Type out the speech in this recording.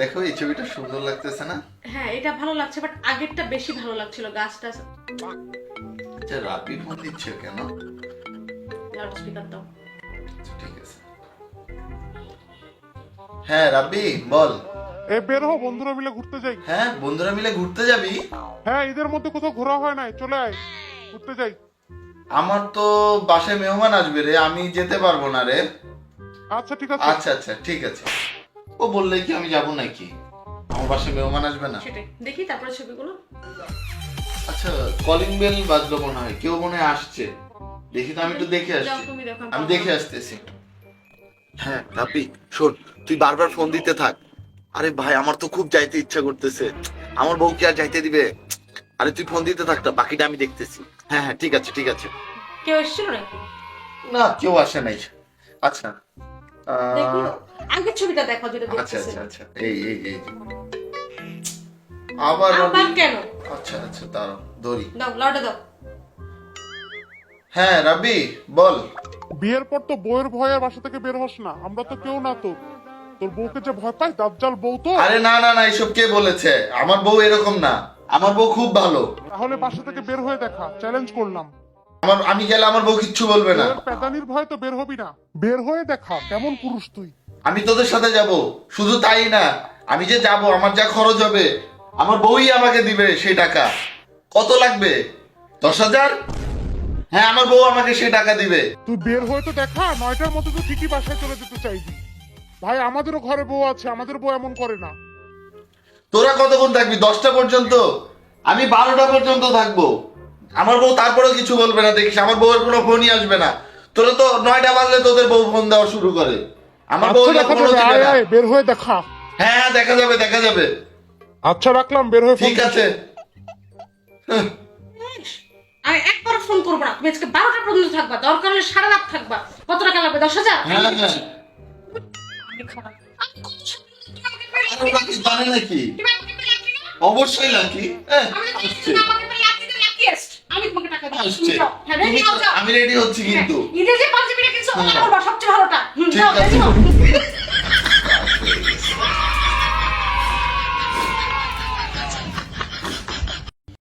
দেখো এই ছবিটা সুন্দর লাগতেছে না? হ্যাঁ এটা ভালো লাগছে বাট আগেরটা বেশি ভালো লাগছিল গাছটা আচ্ছা রাবি ফোন দিচ্ছে কেন? লাউড স্পিকার দাও। আচ্ছা, ঠিক আছে। হ্যাঁ রাব্বি বল। এ বের হো বন্ধুরা মিলে ঘুরতে যাই। হ্যাঁ বন্ধুরা মিলে ঘুরতে যাবি? হ্যাঁ ঈদের মধ্যে কোথাও ঘোরা হয় নাই চলে আয় ঘুরতে যাই। আমার তো বাসায় মেহমান আসবে রে আমি যেতে পারব না রে। আচ্ছা ঠিক আছে। আচ্ছা আচ্ছা ঠিক আছে। ও বললে কি আমি যাব নাকি? আমার বাসায় মেহমান আসবে না? সেটাই। দেখি তারপরে ছবিগুলো। আচ্ছা কলিং বেল বাজলো মনে হয়। কেউ মনে হয় আসছে। দেখি তো আমি একটু দেখে আসছি। তুমি দেখো আমি দেখে আসতেছি। হ্যাঁ রাব্বি শোন তুই বারবার ফোন দিতে থাক। আরে ভাই আমার তো খুব যাইতে ইচ্ছা করতেছে। আমার বউ কি আর যাইতে দিবে? আরে তুই ফোন দিতে থাকতা বাকিটা আমি দেখতেছি। হ্যাঁ হ্যাঁ ঠিক আছে ঠিক আছে। কেউ এসেছিল নাকি? না কেউ আসে নাই। আচ্ছা আহ, দেখি আগের ছবিটা দেখো যেটা আচ্ছা দেখতেছে আচ্ছা আচ্ছা। এই এই এই যে। আবার আবার কেন? আচ্ছা আচ্ছা দাঁড়াও দড়ি দাও লাউডে দাও। হ্যাঁ রাবি বল। বিয়ের পর তো বউয়ের ভয়ে বাসা থেকে বের হস না। আমরা তো কেউ না তো। তোর বউকে যে ভয় পাই দাজ্জাল বউ তো? আরে না না না এসব কে বলেছে? আমার বউ এরকম না। আমার বউ খুব ভালো। তাহলে বাসা থেকে বের হয়ে দেখা চ্যালেঞ্জ করলাম। আমার আমি গেলে আমার বউ কিচ্ছু বলবে না। পেদানির ভয় তো বের হবি না। বের হয়ে দেখা কেমন পুরুষ তুই? আমি তোদের সাথে যাব। শুধু তাই না আমি যে যাব আমার যা খরচ হবে আমার বউই আমাকে দিবে সেই টাকা। কত লাগবে? দশ হাজার? হ্যাঁ আমার বউ আমাকে সেই টাকা দিবে। তুই বের হয়ে তো দেখা নয়টার মধ্যে তো ঠিকই বাসায় চলে যেতে চাইবি। ভাই আমাদেরও ঘরে বউ আছে আমাদের বউ এমন করে না। তোরা কতক্ষণ থাকবি? দশটা পর্যন্ত? আমি বারোটা পর্যন্ত থাকব। আমার বউ তারপরেও কিছু বলবে না দেখিস। আমার বউয়ের কোনো ফোনই আসবে না। তোরা তো নয়টা বাজলে তোদের বউ ফোন দেওয়া শুরু করে। আমার বউ আচ্ছা দেখা ফোনও যাবে আয় আয় বের হয়ে দেখা। হ্যাঁ দেখা যাবে দেখা যাবে। আচ্ছা রাখলাম বের হয়ে ফোন ঠিক আছে। হ্যাঁ, আমি একবার ফোন করব না। তুমি আজকে বারোটা পর্যন্ত থাকবা দরকার হলে সারা রাত থাকবা। কত টাকা লাগবে দশ হাজার? হ্যাঁ হ্যাঁ। আমি খারাপ। আমি কত সাথে তুমি আমাকে পেরে আর ওরা কি জানে নাকি? তুমি আমাকে পেরে লাকি না? অবশ্যই লাকি হ্যাঁ আমি তো আসছে। তুমি আমাকে পেরে লাকি দিলে luckiest। আমি তোমাকে টাকা দিচ্ছি। আসছে। যাও। হ্যাঁ রেডি তুমি- হও যাও। আমি রেডি হচ্ছি কিন্তু। হ্যাঁ, ঈদের যে পাঞ্জাবিটা কিনছো ওটা হ্যাঁ। পরবা, সবচেয়ে ভালোটা হুম, ঠিক যাও আছে। রেডি হও